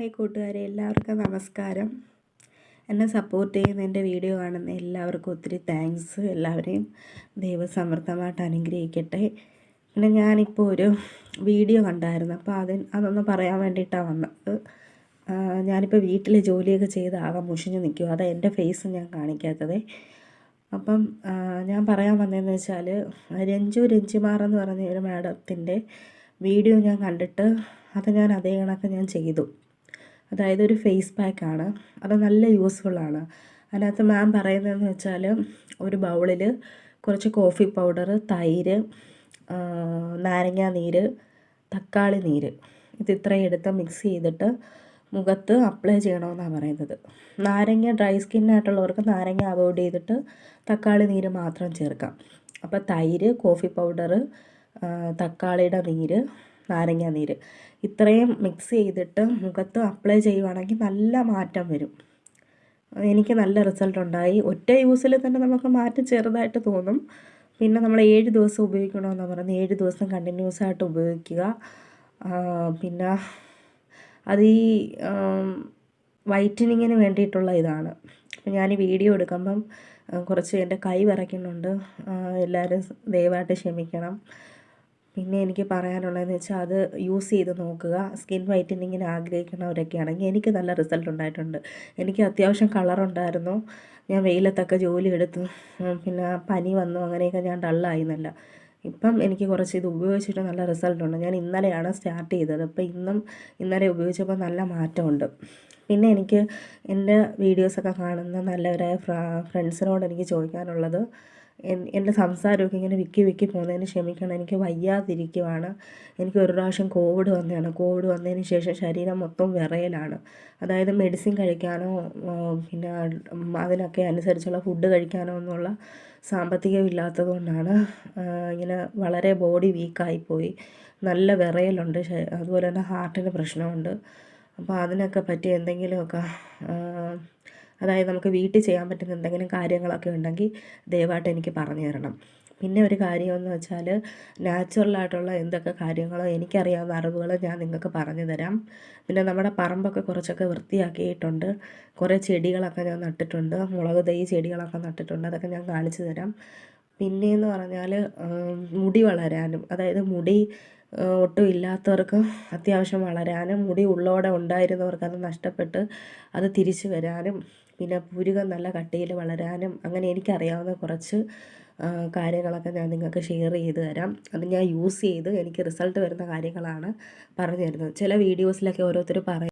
Hi കൂട്ടുകാരെ എല്ലാവർക്കും നമസ്കാരം. എന്നെ സപ്പോർട്ട് ചെയ്യുന്ന എന്റെ വീഡിയോ കാണുന്ന എല്ലാവർക്കും ഒത്തിരി താങ്ക്സ് എല്ലാവരെയും ദൈവസമൃദ്ധമായിട്ട് അനുഗ്രഹിക്കട്ടെ. പിന്നെ ഞാനിപ്പോൾ ഒരു വീഡിയോ കണ്ടായിരുന്നു. അപ്പോൾ അതിന് അതൊന്ന് പറയാൻ വേണ്ടിയിട്ടാണ് വന്നത്. ഞാനിപ്പോൾ വീട്ടിൽ ജോലിയൊക്കെ ചെയ്ത് ആകെ മുഷിഞ്ഞ് നിൽക്കും അതാണ് എന്റെ ഫേസ് ഞാൻ കാണിക്കാത്തത്. അപ്പം ഞാൻ പറയാൻ വന്നതെന്ന് വെച്ചാൽ രഞ്ജു രഞ്ജിമാർ എന്ന് പറഞ്ഞ ഒരു മാഡത്തിന്റെ വീഡിയോ ഞാൻ കണ്ടിട്ട് അത് ഞാൻ അതേ കണക്ക് ഞാൻ ചെയ്തു. അതായത് ഒരു ഫേസ് പാക്കാണ് അത് നല്ല യൂസ്ഫുള്ളാണ് അതിനകത്ത് മാം പറയുന്നതെന്ന് വെച്ചാൽ ഒരു ബൗളിൽ കുറച്ച് കോഫി പൗഡർ തൈര് നാരങ്ങ നീര് തക്കാളി നീര് ഇത് ഇത്രയും എടുത്ത് മിക്സ് ചെയ്തിട്ട് മുഖത്ത് അപ്ലൈ ചെയ്യണമെന്നാണ് പറയുന്നത്. നാരങ്ങ ഡ്രൈ സ്കിന്നായിട്ടുള്ളവർക്ക് നാരങ്ങ അവോയ്ഡ് ചെയ്തിട്ട് തക്കാളി നീര് മാത്രം ചേർക്കാം. അപ്പോൾ തൈര് കോഫി പൗഡർ തക്കാളിയുടെ നീര് നാരങ്ങ നീര്. ഇത്രയും മിക്സ് ചെയ്തിട്ട് മുഖത്ത് അപ്ലൈ ചെയ്യുവാണെങ്കിൽ നല്ല മാറ്റം വരും. എനിക്ക് നല്ല റിസൾട്ട് ഉണ്ടായി. ഒറ്റ യൂസിൽ തന്നെ നമുക്ക് മാറ്റം ചെറുതായിട്ട് തോന്നും. പിന്നെ നമ്മൾ ഏഴ് ദിവസം ഉപയോഗിക്കണമെന്ന് പറയുന്നത് ഏഴ് ദിവസം കണ്ടിന്യൂസ് ആയിട്ട് ഉപയോഗിക്കുക. പിന്നെ അത് ഈ വൈറ്റനിങ്ങിന് വേണ്ടിയിട്ടുള്ള ഇതാണ്. ഞാൻ ഈ വീഡിയോ എടുക്കുമ്പം കുറച്ച് എന്റെ കൈ വിറയ്ക്കുന്നുണ്ട്. എല്ലാവരും ദയവായിട്ട് ക്ഷമിക്കണം. പിന്നെ എനിക്ക് പറയാനുള്ളതെന്ന് വെച്ചാൽ അത് യൂസ് ചെയ്ത് നോക്കുക. സ്കിൻ വൈറ്റനിങ്ങിന് ആഗ്രഹിക്കുന്നവരൊക്കെ ആണെങ്കിൽ എനിക്ക് നല്ല റിസൾട്ട് ഉണ്ടായിട്ടുണ്ട്. എനിക്ക് അത്യാവശ്യം കളറുണ്ടായിരുന്നു. ഞാൻ വെയിലത്തൊക്കെ ജോലി എടുത്തു. പിന്നെ പനി വന്നു. അങ്ങനെയൊക്കെ ഞാൻ ഡള്ളായിരുന്നല്ല. ഇപ്പം എനിക്ക് കുറച്ച് ഇത് ഉപയോഗിച്ചിട്ട് നല്ല റിസൾട്ട് ഉണ്ട് ഞാൻ ഇന്നലെയാണ് സ്റ്റാർട്ട് ചെയ്തത്. അപ്പോൾ ഇന്നും ഇന്നലെ ഉപയോഗിച്ചപ്പോൾ നല്ല മാറ്റമുണ്ട്. പിന്നെ എനിക്ക് എന്റെ വീഡിയോസൊക്കെ കാണുന്ന നല്ലവരായ ഫ്രണ്ട്സിനോട് എനിക്ക് ചോദിക്കാനുള്ളത് എന്റെ സംസാരമൊക്കെ ഇങ്ങനെ വിക്കി വിക്കി പോകുന്നതിന് ക്ഷമിക്കണം. എനിക്ക് വയ്യാതിരിക്കുവാണ്. എനിക്ക് ഒരു പ്രാവശ്യം കോവിഡ് വന്നതാണ്. കോവിഡ് വന്നതിന് ശേഷം ശരീരം മൊത്തം വിറയലാണ്. അതായത് മെഡിസിൻ കഴിക്കാനോ പിന്നെ അതിനൊക്കെ അനുസരിച്ചുള്ള ഫുഡ് കഴിക്കാനോ ഒന്നുമുള്ള സാമ്പത്തികമില്ലാത്തത് കൊണ്ടാണ് ഇങ്ങനെ വളരെ ബോഡി വീക്കായിപ്പോയി നല്ല വിറയലുണ്ട്. അതുപോലെ തന്നെ ഹാർട്ടിന് പ്രശ്നമുണ്ട്. അപ്പോൾ അതിനൊക്കെ പറ്റി എന്തെങ്കിലുമൊക്കെ അതായത് നമുക്ക് വീട്ടിൽ ചെയ്യാൻ പറ്റുന്ന എന്തെങ്കിലും കാര്യങ്ങളൊക്കെ ഉണ്ടെങ്കിൽ ദയവായിട്ട് എനിക്ക് പറഞ്ഞു തരണം. പിന്നെ ഒരു കാര്യമെന്ന് വെച്ചാൽ നാച്ചുറലായിട്ടുള്ള എന്തൊക്കെ കാര്യങ്ങളോ എനിക്കറിയാവുന്ന അറിവുകൾ ഞാൻ നിങ്ങൾക്ക് പറഞ്ഞു തരാം. പിന്നെ നമ്മുടെ പറമ്പൊക്കെ കുറച്ചൊക്കെ വൃത്തിയാക്കിയിട്ടുണ്ട്. കുറേ ചെടികളൊക്കെ ഞാൻ നട്ടിട്ടുണ്ട്. മുളക് തൈ ചെടികളൊക്കെ നട്ടിട്ടുണ്ട്. അതൊക്കെ ഞാൻ കാണിച്ചു തരാം. പിന്നെയെന്ന് പറഞ്ഞാൽ മുടി വളരാനും അതായത് മുടി ഒട്ടും ഇല്ലാത്തവർക്ക് അത്യാവശ്യം വളരാനും മുടി ഉള്ളോടെ ഉണ്ടായിരുന്നവർക്ക് അത് നഷ്ടപ്പെട്ട് അത് തിരിച്ചു വരാനും പിന്നെ പുരുകം നല്ല കട്ടിയിൽ വളരാനും അങ്ങനെ എനിക്കറിയാവുന്ന കുറച്ച് കാര്യങ്ങളൊക്കെ ഞാൻ നിങ്ങൾക്ക് ഷെയർ ചെയ്ത് തരാം. അത് ഞാൻ യൂസ് ചെയ്ത് എനിക്ക് റിസൾട്ട് വരുന്ന കാര്യങ്ങളാണ് പറഞ്ഞു തരുന്നത്. ചില വീഡിയോസിലൊക്കെ ഓരോരുത്തർ പറയും